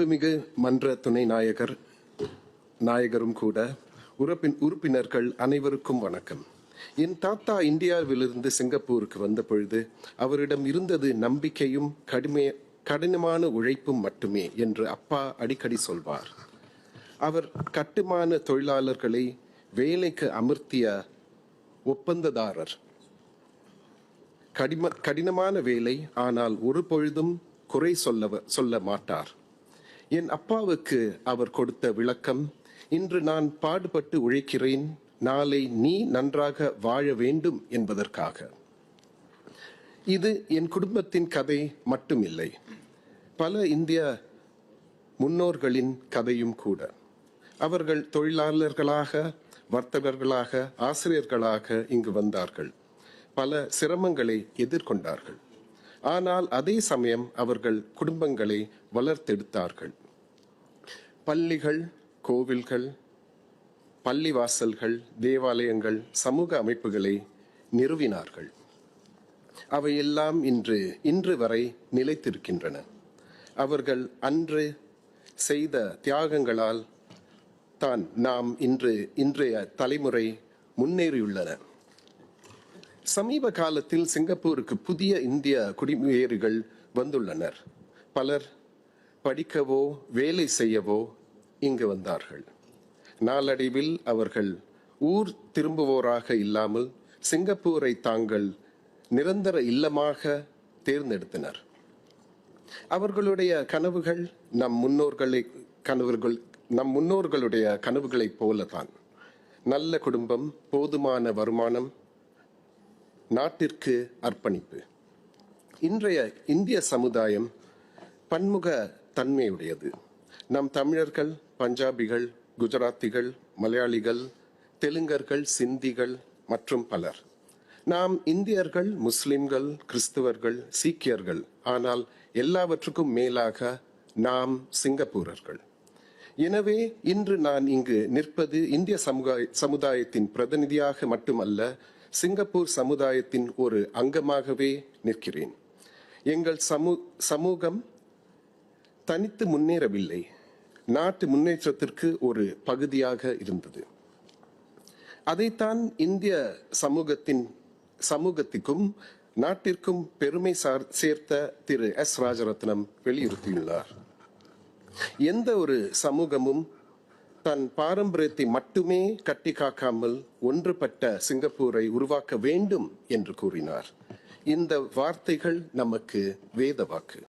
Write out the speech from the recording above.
மிகு மன்ற துணை நாயகர் நாயகரும் கூட உறுப்பின் உறுப்பினர்கள் அனைவருக்கும் வணக்கம். என் தாத்தா இந்தியாவிலிருந்து சிங்கப்பூருக்கு வந்த பொழுது அவரிடம் இருந்தது நம்பிக்கையும் கடுமை கடினமான உழைப்பும் மட்டுமே என்று அப்பா அடிக்கடி சொல்வார். அவர் கட்டுமான தொழிலாளர்களை வேலைக்கு அமர்த்திய ஒப்பந்ததாரர். கடிம கடினமான வேலை ஆனால் ஒரு பொழுதும் குறை சொல்ல சொல்ல மாட்டார். என் அப்பாவுக்கு அவர் கொடுத்த விளக்கம் இன்று நான் பாடுபட்டு உழைக்கிறேன் நாளை நீ நன்றாக வாழ வேண்டும் என்பதற்காக. இது என் குடும்பத்தின் கதை மட்டுமில்லை பல இந்திய முன்னோர்களின் கதையும் கூட. அவர்கள் தொழிலாளர்களாக வர்த்தகர்களாக ஆசிரியர்களாக இங்கு வந்தார்கள். பல சிரமங்களை எதிர்கொண்டார்கள். ஆனால் அதே சமயம் அவர்கள் குடும்பங்களை வளர்த்தெடுத்தார்கள். பள்ளிகள் கோவில்கள் பள்ளிவாசல்கள் தேவாலயங்கள் சமூக அமைப்புகளை நிறுவினார்கள். அவையெல்லாம் இன்று இன்று வரை நிலைத்திருக்கின்றன. அவர்கள் அன்று செய்த தியாகங்களால் தான் நாம் இன்று இன்றைய தலைமுறை முன்னேறியுள்ளன. சமீப காலத்தில் சிங்கப்பூருக்கு புதிய இந்திய குடியேறிகள் வந்துள்ளனர். பலர் படிக்கவோ வேலை செய்யவோ இங்கு வந்தார்கள். நாளடைவில் அவர்கள் ஊர் திரும்புவோராக இல்லாமல் சிங்கப்பூரை தாங்கள் நிரந்தர இல்லமாக தேர்ந்தெடுத்தனர். அவர்களுடைய கனவுகள் நம் முன்னோர்களை கனவுகள் நம் முன்னோர்களுடைய கனவுகளைப் போலதான். நல்ல குடும்பம் போதுமான வருமானம் நாட்டிற்கு அர்ப்பணிப்பு. இன்றைய இந்திய சமுதாயம் பன்முக தன்மையுடையது. நம் தமிழர்கள் பஞ்சாபிகள் குஜராத்திகள் மலையாளிகள் தெலுங்கர்கள் சிந்திகள் மற்றும் பலர். நாம் இந்தியர்கள் முஸ்லிம்கள் கிறிஸ்துவர்கள் சீக்கியர்கள். ஆனால் எல்லாவற்றுக்கும் மேலாக நாம் சிங்கப்பூரர்கள். எனவே இன்று நான் இங்கு நிற்பது இந்திய சமுதாய சமுதாயத்தின் பிரதிநிதியாக மட்டுமல்ல சிங்கப்பூர் சமுதாயத்தின் ஒரு அங்கமாகவே நிற்கிறேன். எங்கள் சமூ சமூகம் தனித்து முன்னேறவில்லை. நாட்டு முன்னேற்றத்திற்கு ஒரு பகுதியாக இருந்தது. அதைத்தான் இந்திய சமூகத்தின் சமூகத்திற்கும் நாட்டிற்கும் பெருமை சார் சேர்த்த திரு எஸ் ராஜரத்னம் வலியுறுத்தியுள்ளார் எந்த ஒரு சமூகமும் தன் பாரம்பரியத்தை மட்டுமே கட்டி காக்காமல் ஒன்றுபட்ட சிங்கப்பூரை உருவாக்க வேண்டும் என்று கூறினார். இந்த வார்த்தைகள் நமக்கு வேத வாக்கு.